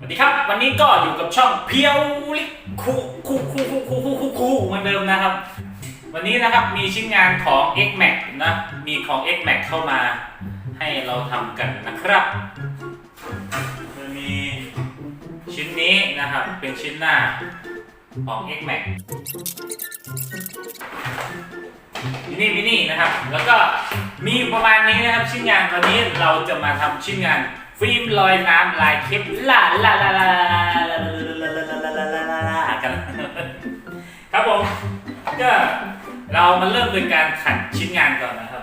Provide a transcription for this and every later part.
สวัสดีครับ วันนี้ก็อยู่กับช่องเพียวลิคูคูคูคูคูคูคูคูเหมือนเดิมนะครับ วันนี้นะครับมีชิ้นงานของ X Max นะมีของ X Max เข้ามาให้เราทำกันนะครับมีชิ้นนี้นะครับเป็นชิ้นหน้าของ X Max มินี่มินี่นะครับ แล้วก็มีประมาณนี้นะครับชิ้นงานวันนี้เราจะมาทำชิ้นงาน ฟิล์มลอยน้ำลายคลิปลาลาลาลากันครับผมก็เรามาเริ่มโดยการขัดชิ้นงานก่อนนะครับ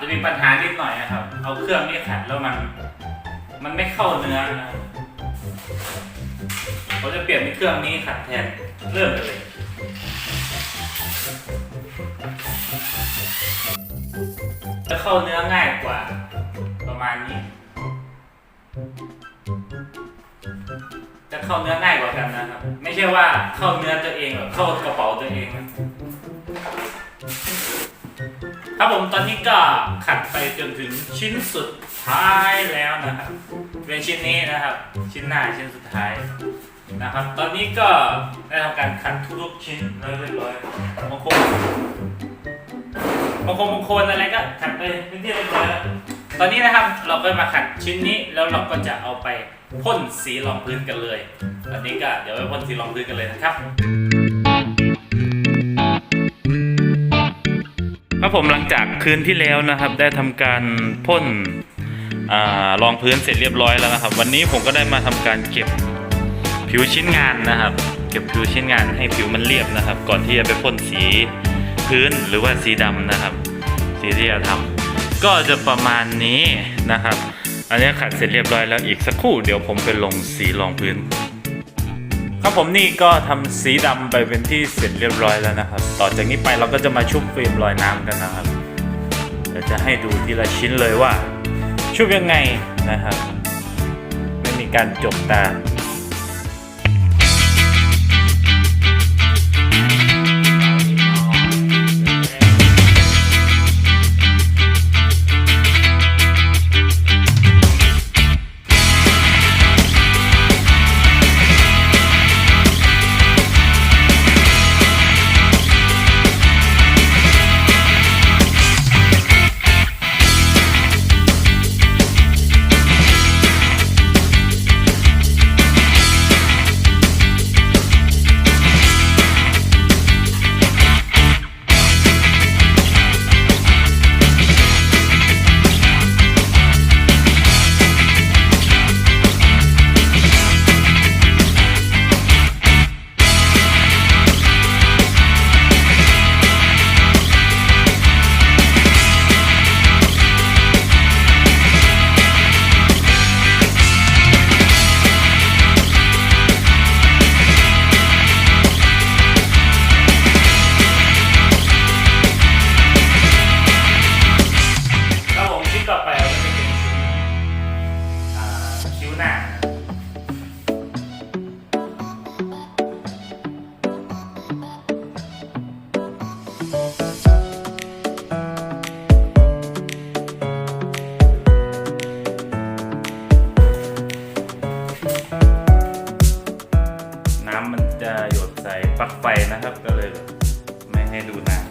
จะมีปัญหานิดหน่อยนะครับ เอาเครื่องนี่ขัดแล้วมัน มันไม่เข้าเนื้อนะครับผมจะเปลี่ยนเป็นเครื่องนี้ขัดแทนเริ่มกันเลย เข้าเนื้อง่ายกว่า ประมาณนี้ จะเข้าเนื้อง่ายกว่ากันนะครับ ไม่ใช่ว่าเข้าเนื้อตัวเองหรอกเข้ากระเป๋าตัวเองครับผมตอนนี้ก็ขัดไปจนถึงชิ้นสุดท้ายแล้วนะครับ เป็นชิ้นนี้นะครับ ชิ้นหน้าชิ้นสุดท้ายนะครับ ตอนนี้ก็ได้ทำการขัดทุกชิ้นเรียบร้อยบางคน บางคนบางคนอะไรก็ขัดไปเป็นที่เรียบร้อยแล้วตอนนี้นะครับเราก็มาขัดชิ้นนี้แล้วเราก็จะเอาไปพ่นสีรองพื้นกันเลย ตอนนี้ก็เดี๋ยวไปพ่นสีรองพื้นกันเลยนะครับครับผมหลังจากคืนที่แล้วนะครับ ได้ทำการพ่นอรองพื้นเสร็จเรียบร้อยแล้วนะครับ วันนี้ผมก็ได้มาทำการเก็บผิวชิ้นงานนะครับ เก็บผิวชิ้นงานให้ผิวมันเรียบนะครับ ก่อนที่จะไปพ่นสี พื้นหรือว่าสีดำนะครับ สีที่จะทำก็จะประมาณนี้นะครับ อันนี้ขัดเสร็จเรียบร้อยแล้วอีกสักครู่เดี๋ยวผมไปลงสีรองพื้น ครับผมนี่ก็ทำสีดำไปเป็นที่เสร็จเรียบร้อยแล้วนะครับ ต่อจากนี้ไปเราก็จะมาชุบฟิล์มลอยน้ำกันนะครับเดี๋ยวจะให้ดูทีละชิ้นเลยว่าชุบยังไงนะครับ ไม่มีการจกตาายปลั๊กไฟนะครับ ก็เลยไม่ให้ดูนาน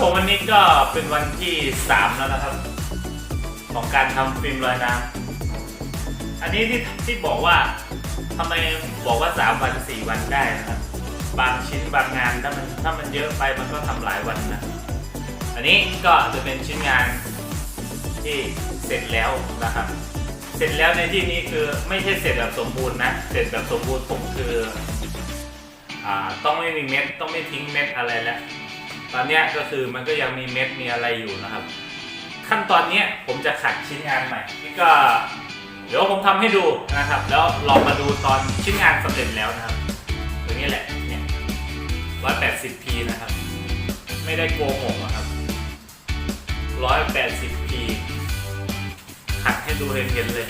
ผมวันนี้ก็เป็นวันที่ 3 แล้วนะครับ ของการทำฟิล์มลอยน้ำอันนี้ที่ที่บอกว่าทำไมบอกว่า 3 วัน 4 วันได้นะครับ บางชิ้นบางงานถ้ามันถ้ามันเยอะไปมันก็ทำหลายวันนะ อันนี้ก็จะเป็นชิ้นงานที่เสร็จแล้วนะครับ เสร็จแล้วในที่นี้คือไม่ใช่เสร็จแบบสมบูรณ์นะ เสร็จแบบสมบูรณ์ผมคืออต้องไม่มีเม็ดต้องไม่ทิ้งเม็ดอะไรแล้ว ตอนเนี้ยก็คือมันก็ยังมีเม็ดมีอะไรอยู่นะครับ ขั้นตอนเนี้ยผมจะขัดชิ้นงานใหม่นี่ก็เดี๋ยวผมทำให้ดูนะครับ แล้วลองมาดูตอนชิ้นงานสำเร็จแล้วนะครับตัวนี้แหละเนี่ย 180p นะครับ ไม่ได้โกหกนะครับ 180p ขัดให้ดูเห็นๆเลย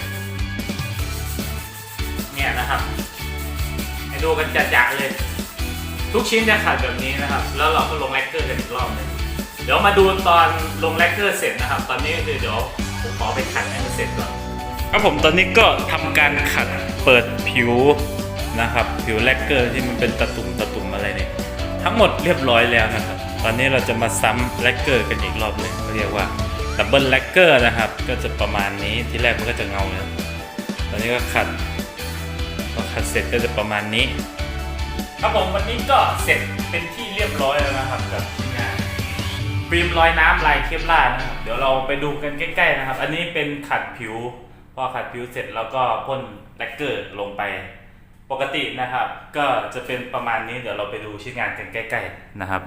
เนี่ยนะครับ ให้ดูกันจะๆเลย ทุกชิ้นจะขัดแบบนี้นะครับ แล้วเราก็ลงแลกเกอร์กันอีกรอบหนึงเดี๋ยวมาดูตอนลงแลกเกอร์เสร็จนะครับ ตอนนี้คือเดี๋ยวผมขอไปขัดให้มันเสร็จก่อน ครับผมตอนนี้ก็ทำการขัดเปิดผิวนะครับ ผิวแลกเกอร์ที่มันเป็นตะตุ่มตะตุ่มอะไรเนี่ยทั้งหมดเรียบร้อยแล้วนะครับ ตอนนี้เราจะมาซ้ำแลกเกอร์กันอีกรอบเลยเขาเรียกว่าดับเบิลแลกเกอร์นะครับ ก็จะประมาณนี้ที่แรกมันก็จะเงาเลยตอนนี้ก็ขัดพอขัดเสร็จก็จะประมาณนี้ ครับผมวันนี้ก็เสร็จเป็นที่เรียบร้อยแล้วนะครับกับชิ้นงานฟิล์มลอยน้ำลายเคปลาร์นะครับเดี๋ยวเราไปดูกันใกล้ๆนะครับ อันนี้เป็นขัดผิว พอขัดผิวเสร็จแล้วก็พ่นแลกเกอร์ลงไปปกตินะครับ ก็จะเป็นประมาณนี้เดี๋ยวเราไปดูชิ้นงานกันใกล้ ๆนะครับ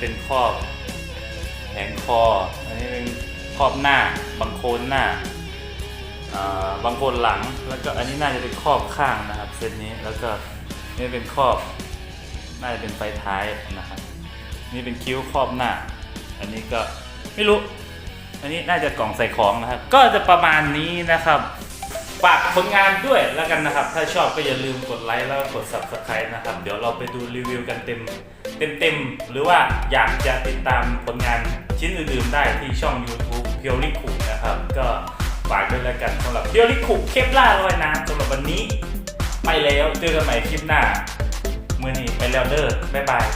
เป็นครอบแผงคอ อันนี้เป็นครอบหน้าบังโคนหน้าอ่าบังโคนหลัง แล้วก็อันนี้น่าจะเป็นครอบข้างนะครับเซตนี้ แล้วก็นี่เป็นครอบ น่าจะเป็นไฟท้ายนะครับ นี่เป็นคิ้วครอบหน้า อันนี้ก็ไม่รู้ อันนี้น่าจะกล่องใส่ของนะครับ ก็จะประมาณนี้นะครับฝากผลงานด้วยแล้วกันนะครับ ถ้าชอบก็อย่าลืมกดไลค์แล้วก็กด subscribe นะครับ เดี๋ยวเราไปดูรีวิวกันเต็ม เต็มๆ หรือว่าอยากจะติดตามผลงานชิ้นอื่นๆได้ที่ช่อง YouTube เพียวลิคุนะครับ ก็ฝากด้วยแล้วกันสำหรับเพียวลิคุเคปล่าลอยน้ำสำหรับวันนี้ ไปแล้วเจอกันใหม่คลิปหน้า มือนี้ไปแล้วเด้อบ๊ายบาย